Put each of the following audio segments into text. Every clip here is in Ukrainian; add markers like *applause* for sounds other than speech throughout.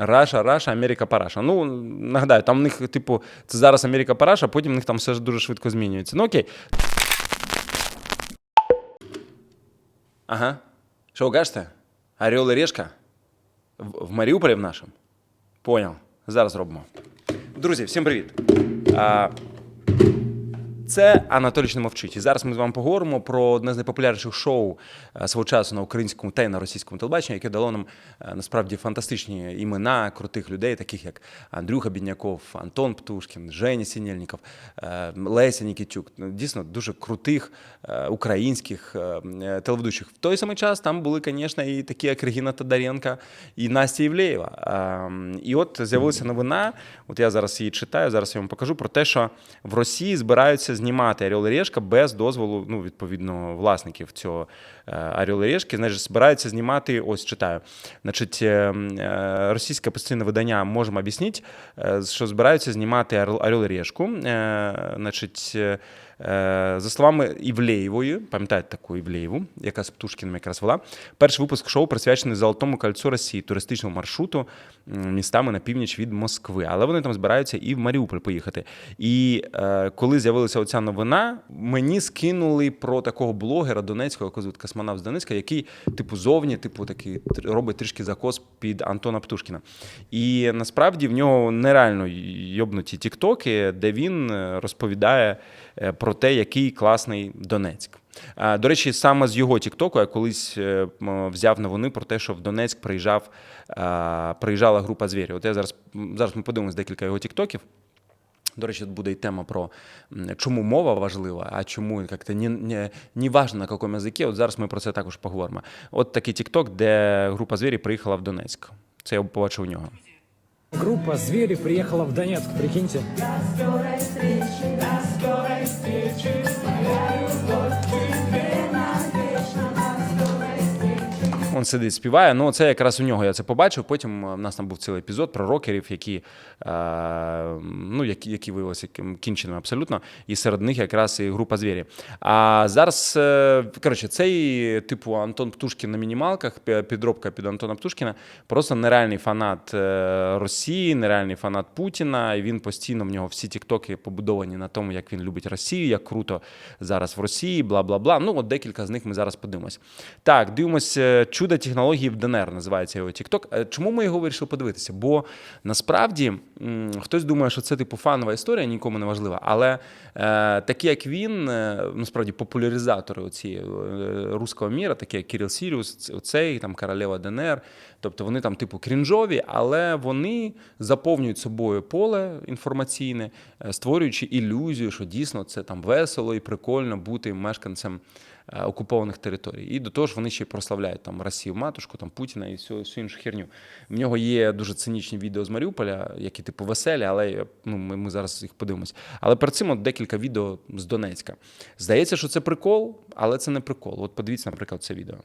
Раша, Раша, Америка Параша. Ну, нагадаю, там в них, типу, це зараз Америка Параша, потім в них там все ж дуже швидко змінюється. Ну окей. Ага. Що кажете? Орел і Решка? В, в Маріуполі в нашому? Поняв. Зараз робимо. Друзі, всім привіт. А, це Анатолій не мовчить. І зараз ми з вами поговоримо про одне з найпопулярніших шоу е, свого часу на українському та й на російському телебаченні, яке дало нам е, насправді фантастичні імена крутих людей, таких як Андрюха Бідняков, Антон Птушкін, Женя Сінєльніков, е, Леся Нікітюк. Ну, Дійсно, дуже крутих українських телеведучих. В той самий час там були, звісно, і такі, як Регіна Тодоренко і Настя Євлеєва. І от з'явилася новина. От я зараз її читаю, зараз я вам покажу про те, що в Росії збираються знімати Орел і Решка без дозволу, ну, відповідно, власників цього е, Орел і Решки. Значить, збираються знімати, ось читаю. Значить, е, е, російське постійне видання можемо об'яснити, що збираються знімати Орел і Решку. Значить, За словами Івлеєвої, пам'ятаєте таку Івлеєву, яка з Птушкіним якраз вела, перший випуск шоу присвячений Золотому кольцю Росії, туристичному маршруту містами на північ від Москви. Але вони там збираються і в Маріуполь поїхати. І е, коли з'явилася оця новина, мені скинули про такого блогера Донецького, якого звуть космонавт з Донецька, який, типу, зовні, типу, такий робить трішки закос під Антона Птушкіна. І насправді в нього нереально йобнуті тіктоки, де він е, розповідає е, про те, який класний Донецьк. До речі, саме з його Тіктоку я колись е, взяв новини про те, що в Донецьк приїжджав, приїжджала група звірів. От я зараз, зараз ми подивимось декілька його Тіктоків. До речі, тут буде й тема про чому мова важлива, а чому як-то не, не, не важно на якому язикі. От зараз ми про це також поговоримо. От такий Тікток, де група звірів приїхала в Донецьк. Це я побачив у нього. Группа «Звери» приехала в Донецк, прикиньте. Он сидить, співає. Ну, це якраз у нього я це побачив. Потім е, в нас там був цілий епізод про рокерів, які, е, ну, які, які виявилися кінченими абсолютно. І серед них якраз і група звірі. А зараз, е, коротше, цей типу Антон Птушкін на мінімалках, підробка під Антона Птушкіна, просто нереальний фанат Росії, нереальний фанат Путіна. І він постійно в нього всі тіктоки побудовані на тому, як він любить Росію, як круто зараз в Росії, бла бла бла. Ну, от декілька з них ми зараз подивимось. Так, дивимося чудо технології в ДНР, називається його TikTok. Е, Чому ми його вирішили подивитися? Бо насправді хтось думає, що це типу фанова історія, нікому не важлива. Але е, такі, як він, е, насправді популяризатори цієї руського міра, такі як Кирил Сіріус, оцей там королева ДНР. Тобто вони там, типу, крінжові, але вони заповнюють собою поле інформаційне, е, створюючи ілюзію, що дійсно це там весело і прикольно бути мешканцем е, окупованих територій. І до того ж вони ще й прославляють там Росію матушку, там Путіна і всю, всю іншу херню. В нього є дуже цинічні відео з Маріуполя, які типу веселі, але ну, ми, ми зараз їх подивимося. Але перед цим от декілька відео з Донецька. Здається, що це прикол, але це не прикол. От подивіться, наприклад, це відео.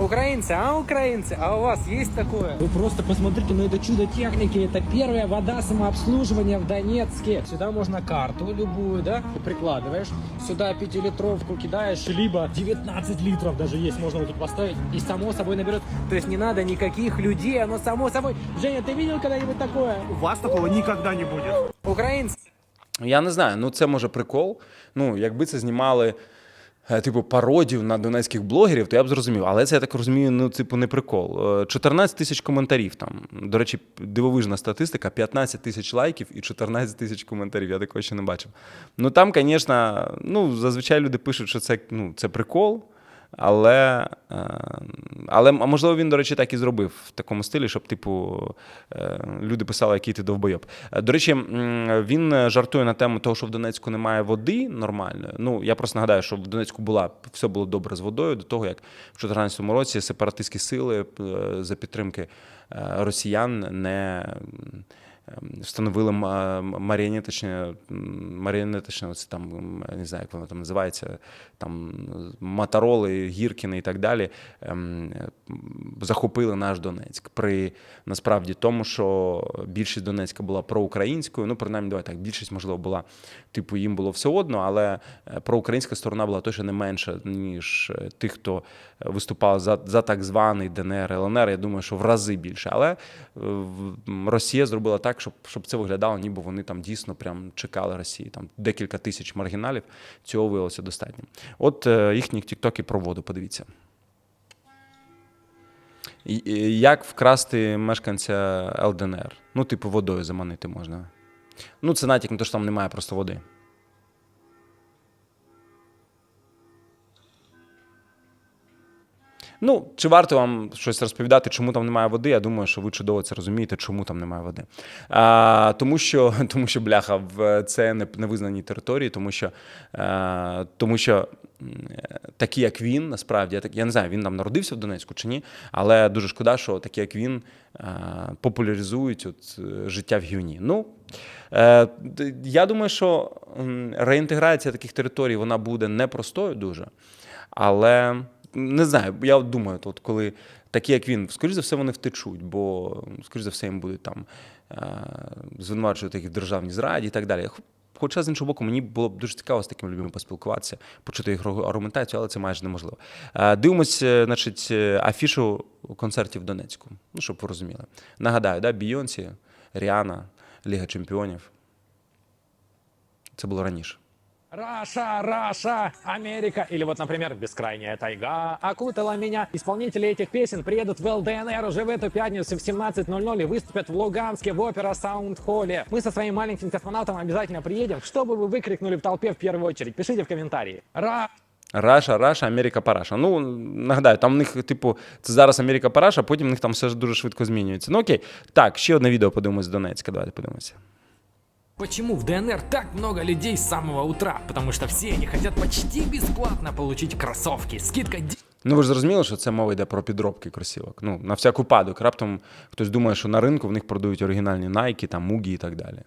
Украинцы, а украинцы, а у вас есть такое? Вы просто посмотрите на это чудо техники. Это первая вода самообслуживания в Донецке. Сюда можно карту любую, да, ты прикладываешь. Сюда пятилитровку кидаешь, либо 19 литров даже есть, можно вот тут поставить. И само собой наберет. То есть не надо никаких людей, оно само собой. Женя, ты видел когда-нибудь такое? У вас такого никогда не будет. Украинцы. Я не знаю, ну це може прикол. Ну, якби це знімали. е, Типу пародію на донецьких блогерів, то я б зрозумів. Але це я так розумію, ну, типу, не прикол. Е, 14 тисяч коментарів там. До речі, дивовижна статистика: 15 тисяч лайків і 14 тисяч коментарів. Я такого ще не бачив. Ну там, звісно, ну, зазвичай люди пишуть, що це, ну, це прикол. Але, е, але можливо, він, до речі, так і зробив в такому стилі, щоб, типу, е, люди писали, який ти довбойоб. Е, До речі, він жартує на тему того, що в Донецьку немає води нормальної. Ну, я просто нагадаю, що в Донецьку була все було добре з водою до того, як в 2014 році сепаратистські сили за підтримки росіян не. Ем, встановили маріонеточне, маріонеточне, оце там, не знаю, як воно там називається, там Мотороли, Гіркіни і так далі, ем, захопили наш Донецьк. При насправді тому, що більшість Донецька була проукраїнською. Ну, принаймні, давай так, більшість, можливо, була, типу, їм було все одно, але е, проукраїнська сторона була точно не менша, ніж е, тих, хто виступав за, за так званий ДНР, ЛНР. Я думаю, що в рази більше. Але е, Росія зробила так, щоб, щоб це виглядало, ніби вони там дійсно прям чекали Росії. Там декілька тисяч маргіналів. Цього виявилося достатньо. От е, їхні тіктоки про воду, подивіться. Як вкрасти мешканця ЛДНР? Ну, типу, водою заманити можна. Ну, це натяк на те, що там немає просто води. Ну, чи варто вам щось розповідати, чому там немає води? Я думаю, що ви чудово це розумієте, чому там немає води. А, тому, що, *laughs* тому що бляха в це не невизнані території, тому що, а, тому що е, такі, як він, насправді, я, так, я не знаю, він там народився в Донецьку чи ні, але дуже шкода, що такі, як він, а, популяризують от, е, життя в гівні. Ну, е, я думаю, що реінтеграція таких територій вона буде непростою дуже. Але не знаю, я от думаю, от коли такі, як він, скоріш за все, вони втечуть, бо скоріш за все їм будуть там е, звинувачувати їх в державній зраді і так далі. Хоча з іншого боку, мені було б дуже цікаво з такими людьми поспілкуватися, почути їх аргументацію, але це майже неможливо. Е, Дивимось, е, значить, афішу концертів в Донецьку. Ну, щоб ви розуміли. Нагадаю, да, Бійонсі, Ріана, Ліга Чемпіонів. Це було раніше. Раша, Раша, Америка. Или вот, например, «Бескрайняя тайга» окутала меня. Исполнители этих песен приедут в ЛДНР уже в эту пятницу в 17.00 и выступят в Луганске в Опера Саунд-холле. Мы со своим маленьким космонавтом обязательно приедем. Что бы вы выкрикнули в толпе в первую очередь? Пишите в комментарии. Ра! Раша, Раша, Америка Параша. Ну, нагадаю, там в них, типу, це зараз Америка Параша, а потім в них там все ж дуже швидко змінюється. Ну окей. Так, ще одне відео подивимось з Донецька. Давайте подивимося. Почему в ДНР так много людей с самого утра? Потому что все они хотят почти бесплатно получить кроссовки. Скидка Ну ви ж зрозуміли, що це мова йде про підробки кросівок. Ну, на всяк упадок. Раптом хтось думає, що на ринку в них продають оригінальні Nike, там Мугі і так далі.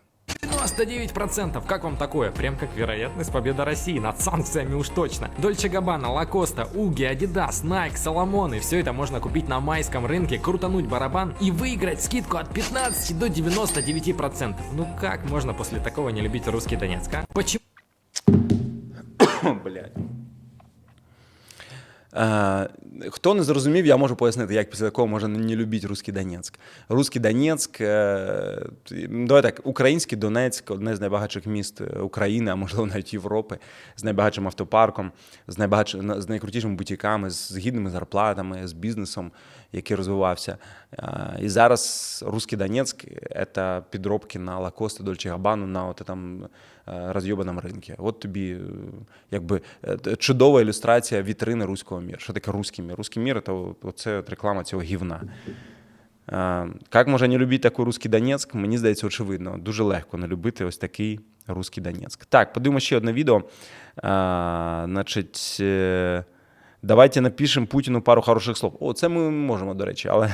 99%. Как вам такое? Прям как вероятность победы России над санкциями уж точно. Дольче Габбана, Лакоста, Уги, Адидас, Найк, Соломоны. Все это можно купить на майском рынке, крутануть барабан и выиграть скидку от 15 до 99%. Ну как можно после такого не любить русский Донецк, а? Почему? *coughs* Блядь. Е, хто не зрозумів, я можу пояснити, як після такого можна не любити Руський Донецьк. Руський Донецьк, е, ну, давай так, український Донецьк одне з найбагатших міст України, а можливо навіть Європи, з найбагатшим автопарком, з, з найкрутішими бутіками, з гідними зарплатами, з бізнесом, який розвивався. Е, І зараз Руський Донецьк це підробки на Лакости, Дольче Габану, на от там е, розйобаному ринку. От тобі е, якби е, чудова ілюстрація вітрини руського міра. Що таке руський мір? Руський мір це, це от реклама цього гівна. Як можна не любити такий руський Донецьк? Мені здається, очевидно. Дуже легко не любити ось такий руський Донецьк. Так, подивимося ще одне відео. А, значить, е, давайте напишемо Путіну пару хороших слов. О, це ми можемо, до речі, але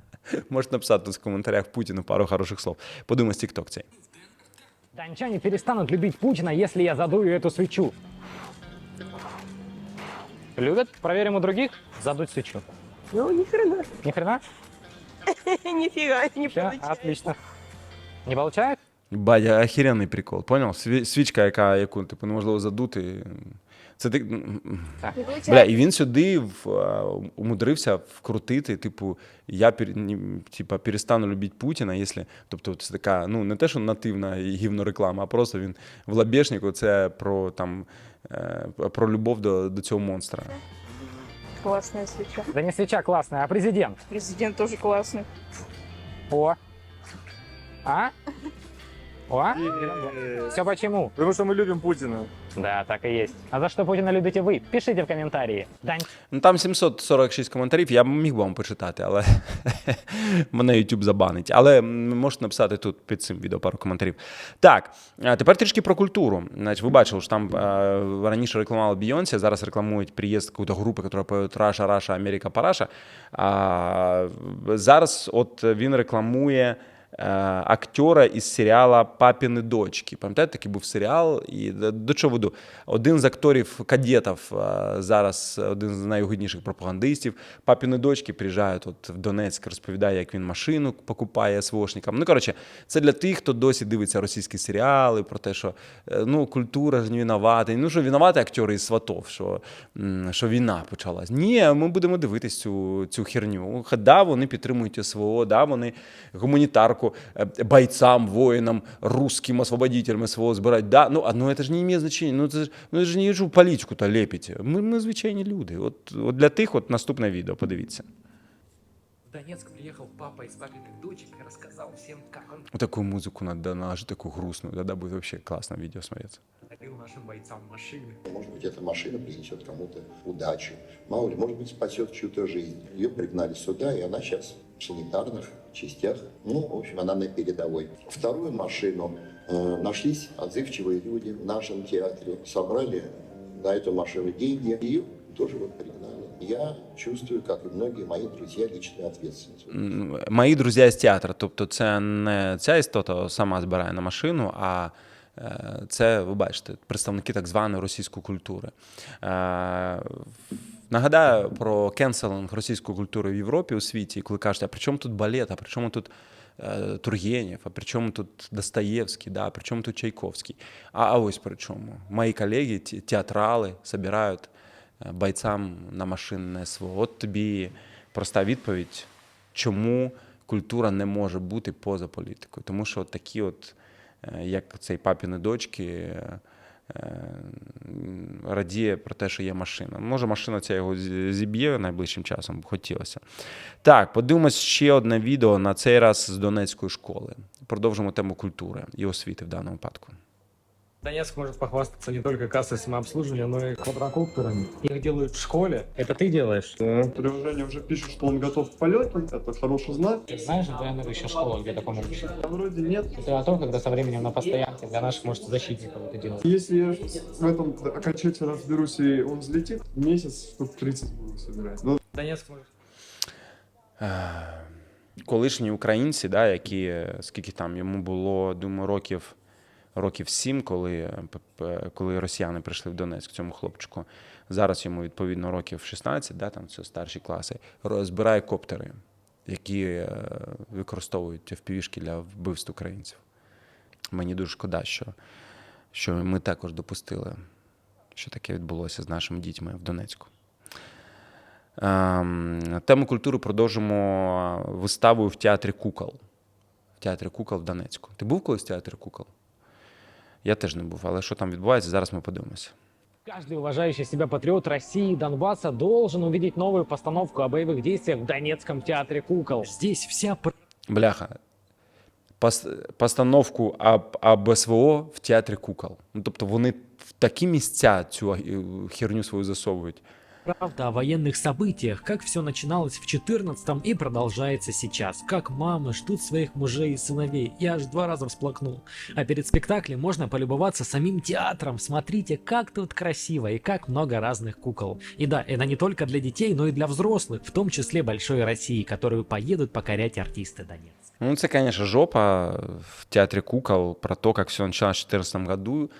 *laughs* можете написати тут в коментарях Путіну пару хороших слов. Подивимось тікток цей. Дончане перестанут любить Путина, если я задую эту свечу. Любят? Проверим у других. Задуть свечу. Ну, ни хрена. Ни хрена? *laughs* Нифига не получается. отлично. Не получает? Бадя, охеренний прикол, понял? Сві- Свічка, яка, яку типу, неможливо задути. Це ти. Не Бля, і він сюди в, а, умудрився вкрутити, типу, я пер, ні, типа, перестану любити Путіна, якщо. Тобто, це така, ну, не те, що нативна і гівно реклама, а просто він в лабєшнику це про там е, про любов до, до цього монстра. Классная свеча. Да не свеча классная, а президент. Президент тоже классный. О. А? О? Все почему? Потому что мы любим Путина. Да, так и есть. А за что Путина любите вы? Пишите в комментарии. Дань. Ну там 746 коментарів, я б міг би вам почитати, але *laughs* мене YouTube забанить. Але можете написати тут під цим відео пару коментарів. Так, а тепер трішки про культуру. Значить, ви бачили, що там раніше рекламували Бейонсе, зараз рекламують приїзд якоїсь групи, яка поють Раша, Раша, Америка, Параша. А зараз от він рекламує. Е, актера із серіала Папіни дочки. Пам'ятаєте, такий був серіал, і до- чого веду? Один з акторів кадетів е, зараз один з найугідніших пропагандистів. Папіни дочки приїжджають от в Донецьк, розповідає, як він машину покупає СВОшникам. Ну, коротше, це для тих, хто досі дивиться російські серіали про те, що е, ну, культура ж не винувата. Ну, що винуваті актори із сватов, що, що війна почалась. Ні, ми будемо дивитись цю, цю херню. Да, вони підтримують СВО, да, вони гуманітарку е, бойцам, воинам, русским освободителям СВО збирають. Да, ну, а ну, це ж не має значення. Ну, це ж, ну, це ж не ж в політику-то лепите. Ми, ми звичайні люди. От, от для тих от наступне відео, подивіться. В Донецк приехал папа из папиных дочек и рассказал всем, как он Вот такую музыку надо наложить, такую грустную. Тогда будет вообще классно видео смотреться подарил нашим бойцам машины. Может быть, эта машина принесет кому-то удачу. Мало ли, может быть, спасет чью-то жизнь. Ее пригнали сюда, и она сейчас в санитарных частях. Ну, в общем, она на передовой. Вторую машину э, нашлись отзывчивые люди в нашем театре. Собрали на эту машину деньги. Ее тоже вот пригнали. Я чувствую, как и многие мои друзья, личную ответственность. М, Мої друзі з театру. Тобто, це не ця істота сама збирає на машину, а е, це, ви бачите, представники так званої російської культури. Е, Нагадаю про кенселинг російської культури в Європі у світі, коли кажуть, а при чому тут балет, а при чому тут е, Тургенєв, а при чому тут Достоєвський, да, а при чому тут Чайковський? А, а ось при чому. Мої колеги, театрали, збирають е, бойцям на машинне СВО. От тобі проста відповідь, чому культура не може бути поза політикою. Тому що от такі, от, е, як цей папіни дочки, е, е, радіє про те, що є машина. Може, машина ця його зіб'є найближчим часом, хотілося. Так, подивимось ще одне відео на цей раз з Донецької школи. Продовжимо тему культури і освіти в даному випадку. Донецк может похвастаться не только кассой самообслуживания, но и квадрокоптерами. Их делают в школе. Это ты делаешь? Приложение уже пишет, что он готов к полету. Это хороший знак. Ты знаешь, ДНР еще школа, где такому учат? А вроде нет. Это о том, когда со временем на постоянке для наших, может, защитников это делать. Если я в этом окончательно разберусь и он взлетит, месяц штук 30 буду собирать. Ну, Донецк может Е, колишні українці, да, які е, скільки там йому було, думаю, років. Років сім, коли, е, коли росіяни прийшли в Донецьк цьому хлопчику. Зараз йому відповідно років 16, да, там це старші класи, ро- збирає коптери, які е, використовують впівішки для вбивств українців. Мені дуже шкода, що, що ми також допустили, що таке відбулося з нашими дітьми в Донецьку. Ем, Тему культури продовжимо виставою в театрі кукол. В театрі кукол в Донецьку. Ти був колись в театрі кукол? Я теж не був, але що там відбувається, зараз ми подивимося. Каждый уважающий себя патриот России и Донбасса должен увидеть новую постановку о боевых действиях в Донецком театре кукол. Здесь вся Бляха. Пос- Постановку об, об СВО в театрі кукол. Ну, тобто вони в такі місця цю е, херню свою засовують. Правда о военных событиях, как все начиналось в 14 и продолжается сейчас. Как мамы ждут своих мужей и сыновей. Я аж два раза всплакнул. А перед спектаклем можно полюбоваться самим театром. Смотрите, как тут красиво и как много разных кукол. И да, это не только для детей, но и для взрослых, в том числе большой России, которую поедут покорять артисты Донецка. Ну, це, конечно, жопа в театре кукол про то, как все началось в 2014 году.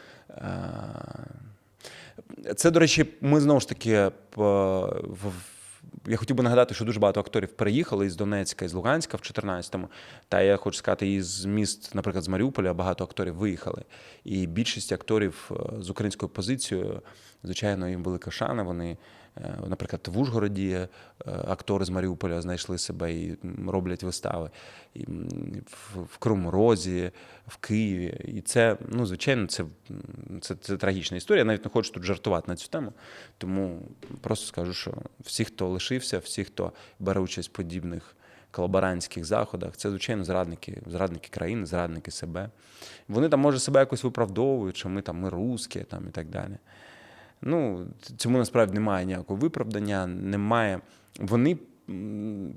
Е, Це, до речі, ми знову ж таки в- в- я хотів би нагадати, що дуже багато акторів переїхали із Донецька, із Луганська в 14-му. Та я хочу сказати, із міст, наприклад, з Маріуполя багато акторів виїхали. І більшість акторів е, з українською позицією, звичайно, їм велика шана. Вони, е, наприклад, в Ужгороді е, актори з Маріуполя знайшли себе і роблять вистави. І в, в в Києві. І це, ну, звичайно, це, це, це трагічна історія. Я навіть не хочу тут жартувати на цю тему. Тому просто скажу, що всі, хто лишився, всі, хто бере участь в подібних колаборантських заходах, це, звичайно, зрадники, зрадники країни, зрадники себе. Вони там, може, себе якось виправдовують, що ми там ми русські там, і так далі. Ну, цьому насправді немає ніякого виправдання, немає. Вони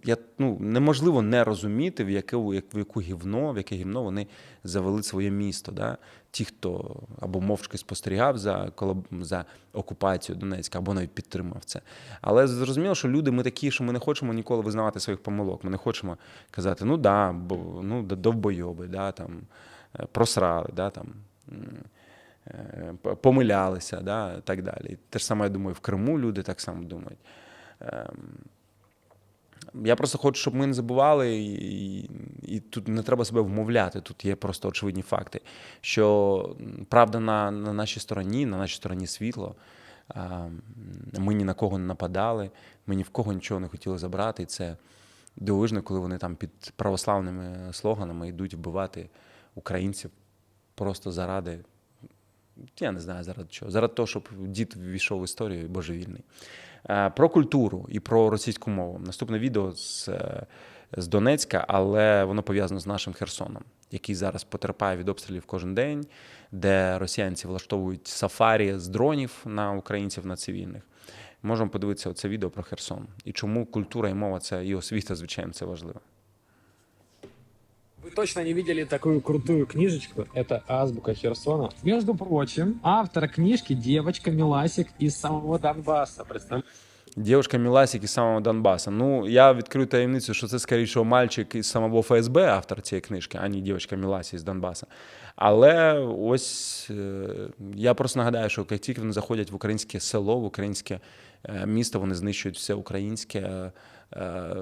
я, ну, неможливо не розуміти, в яке, в яку гівно, в яке гівно вони завели своє місто. Да? Ті, хто або мовчки спостерігав за, за окупацією Донецька, або навіть підтримав це. Але зрозуміло, що люди ми такі, що ми не хочемо ніколи визнавати своїх помилок. Ми не хочемо казати, ну да, бо ну довбойоби, да, там, е, просрали, да, там. Е, помилялися, да, так далі. Те ж саме, я думаю, в Криму люди так само думають. Ем, Я просто хочу, щоб ми не забували, і, і, тут не треба себе вмовляти. Тут є просто очевидні факти, що правда на, на нашій стороні, на нашій стороні світло. Ми ні на кого не нападали, ми ні в кого нічого не хотіли забрати. І це дивовижно, коли вони там під православними слоганами йдуть вбивати українців просто заради. Я не знаю заради чого. Заради того, щоб дід ввійшов в історію божевільний. Е, Про культуру і про російську мову. Наступне відео з, е, з Донецька, але воно пов'язано з нашим Херсоном, який зараз потерпає від обстрілів кожен день, де росіянці влаштовують сафарі з дронів на українців на цивільних. Можемо подивитися це відео про Херсон. І чому культура і мова це і освіта, звичайно, це важливо. Точно не видели такую крутую книжечку? Это «Азбука Херсона». Между прочим, автор книжки девочка Миласик из самого Донбасса. Представляете? Дівчинка Міласік із самого Донбаса. Ну, я відкрию таємницю, що це скоріше мальчик із самого ФСБ, автор цієї книжки, а не дівчинка Міласі з Донбаса. Але ось е, я просто нагадаю, що як тільки вони заходять в українське село, в українське е, місто, вони знищують все українське. Е, е,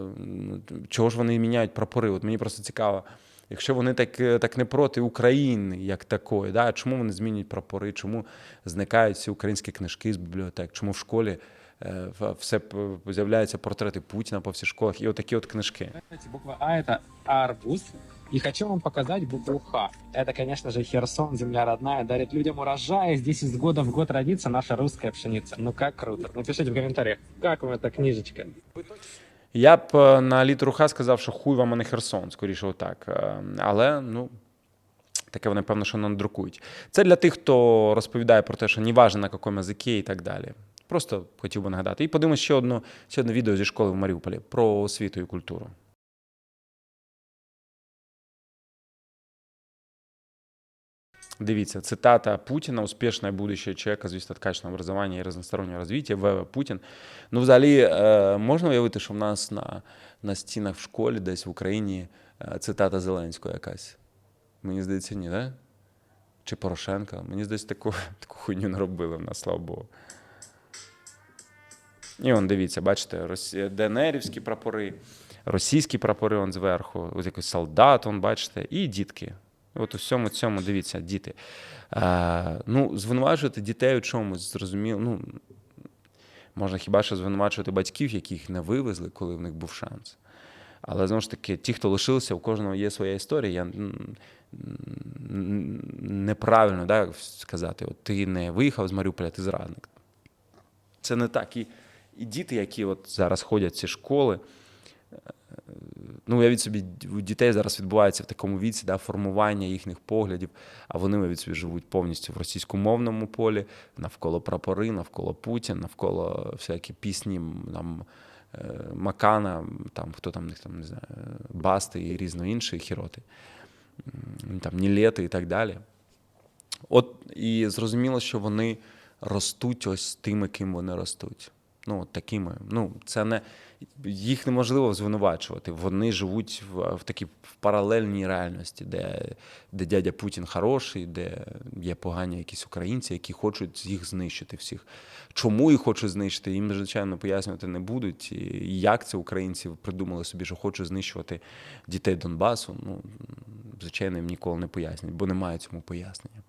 Чого ж вони міняють прапори? От мені просто цікаво Якщо вони так, е, так не проти України як такої, да? чому вони змінюють прапори, чому зникають всі українські книжки з бібліотек, чому в школі е, в- все п- з'являються портрети Путіна по всіх школах і отакі от книжки. Знаете, буква А это арбуз. И хочу вам показать букву Х. Это, конечно же, Херсон, земля родная, дарит людям урожай. Здесь из года в год родится наша русская пшеница. Ну как круто. Напишите в комментариях, как вам эта книжечка. Я б е, на літеру Х сказав, що хуй вам, а не Херсон, скоріше отак. Е, Але ну. Таке вони, певно, що надрукують. Це для тих, хто розповідає про те, що не важливо, на якому язикі і так далі. Просто хотів би нагадати. І подивимось ще одне ще одне відео зі школи в Маріуполі про освіту і культуру. Дивіться, цитата Путіна «Успішне будущее человека зависит от качественного образования и разностороннего развития. В. Путін. Ну, взагалі, е, можна уявити, що в нас на, на стінах в школі, десь в Україні, е, цитата Зеленського якась. Мені здається, ні, да? Чи Порошенка. Мені здається, таку, *laughs* таку хуйню не робили в нас, слава Богу. І он, дивіться, бачите, росі... ДНРівські прапори, російські прапори он зверху, ось якийсь солдат, он, бачите, і дітки. От у всьому цьому, дивіться, діти. А, ну, звинувачувати дітей у чомусь, зрозуміло. Ну, можна хіба що звинувачувати батьків, які їх не вивезли, коли в них був шанс. Але знову ж таки, ті, хто лишилися, у кожного є своя історія. Я неправильно да, сказати, от ти не виїхав з Маріуполя, ти зрадник. Це не так. І, і діти, які от зараз ходять в ці школи, е, ну, уявіть собі, у дітей зараз відбувається в такому віці да, формування їхніх поглядів, а вони уявіть собі живуть повністю в російськомовному полі, навколо прапори, навколо Путіна, навколо всякі пісні там, е, Макана, там, хто там там, не знаю, Басти і різно інші хіроти, там, Нілети і так далі. От і зрозуміло, що вони ростуть ось тими, ким вони ростуть. Ну, такими. Ну, це не їх неможливо звинувачувати. Вони живуть в, в такій паралельній реальності, де, де дядя Путін хороший, де є погані якісь українці, які хочуть їх знищити всіх. Чому їх хочуть знищити, їм, звичайно, пояснювати не будуть. І як це українці придумали собі, що хочуть знищувати дітей Донбасу. Ну, звичайно, їм ніколи не пояснять, бо немає цьому пояснення.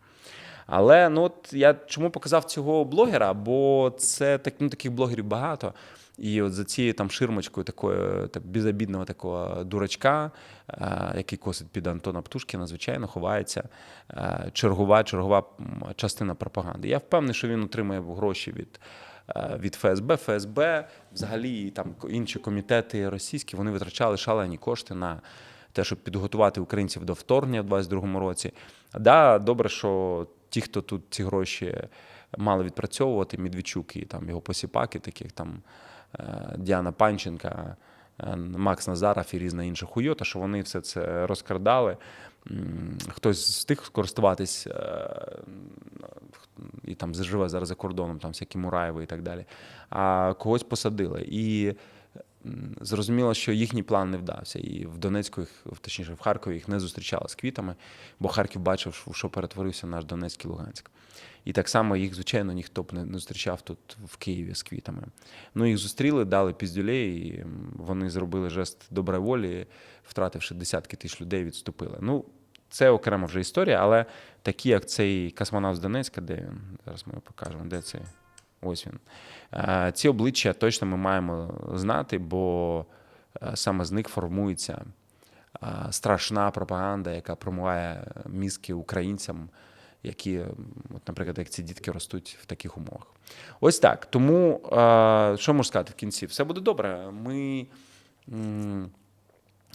Але ну от я чому показав цього блогера? Бо це так, ну, таких блогерів багато. І от за цією там ширмочкою такої так, безобідного такого дурачка, е, який косить під Антона Птушкіна, звичайно, ховається е, чергова, чергова частина пропаганди. Я впевнений, що він отримує гроші від. е, Від ФСБ, ФСБ, взагалі там інші комітети російські, вони витрачали шалені кошти на те, щоб підготувати українців до вторгнення в 22-му році. Да, добре, що ті, хто тут ці гроші мали відпрацьовувати, Медведчук і там його посіпаки, таких там е, Діана Панченка, е, Макс Назаров і різна інша хуйота, що вони все це розкрадали. Хтось встиг скористуватись е, і там заживе зараз за кордоном, там всякі Мураєви і так далі. А когось посадили. І зрозуміло, що їхній план не вдався. І в Донецьку, їх, точніше, в Харкові їх не зустрічали з квітами, бо Харків бачив, що- перетворився наш Донецький Луганськ. І так само їх, звичайно, ніхто б не зустрічав тут в Києві з квітами. Ну, їх зустріли, дали піздюлей, і вони зробили жест доброї волі, втративши десятки тисяч людей, відступили. Ну, це окрема вже історія, але такі, як цей космонавт з Донецька, де він? Зараз ми покажемо, де цей. Ось він. Е, Ці обличчя точно ми маємо знати, бо е, саме з них формується е, страшна пропаганда, яка промиває мізки українцям, які, от, наприклад, як ці дітки ростуть в таких умовах. Ось так. Тому що можу сказати в кінці? Все буде добре. Ми.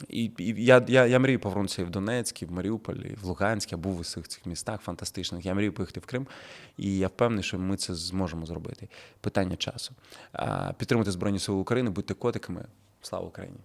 І, і я, я, я мрію повернутися і в Донецьк, і в Маріуполь, і в Луганськ. Я був у всіх цих містах фантастичних. Я мрію поїхати в Крим, і я впевнений, що ми це зможемо зробити. Питання часу. А, Підтримуйте Збройні Сили України, будьте котиками. Слава Україні!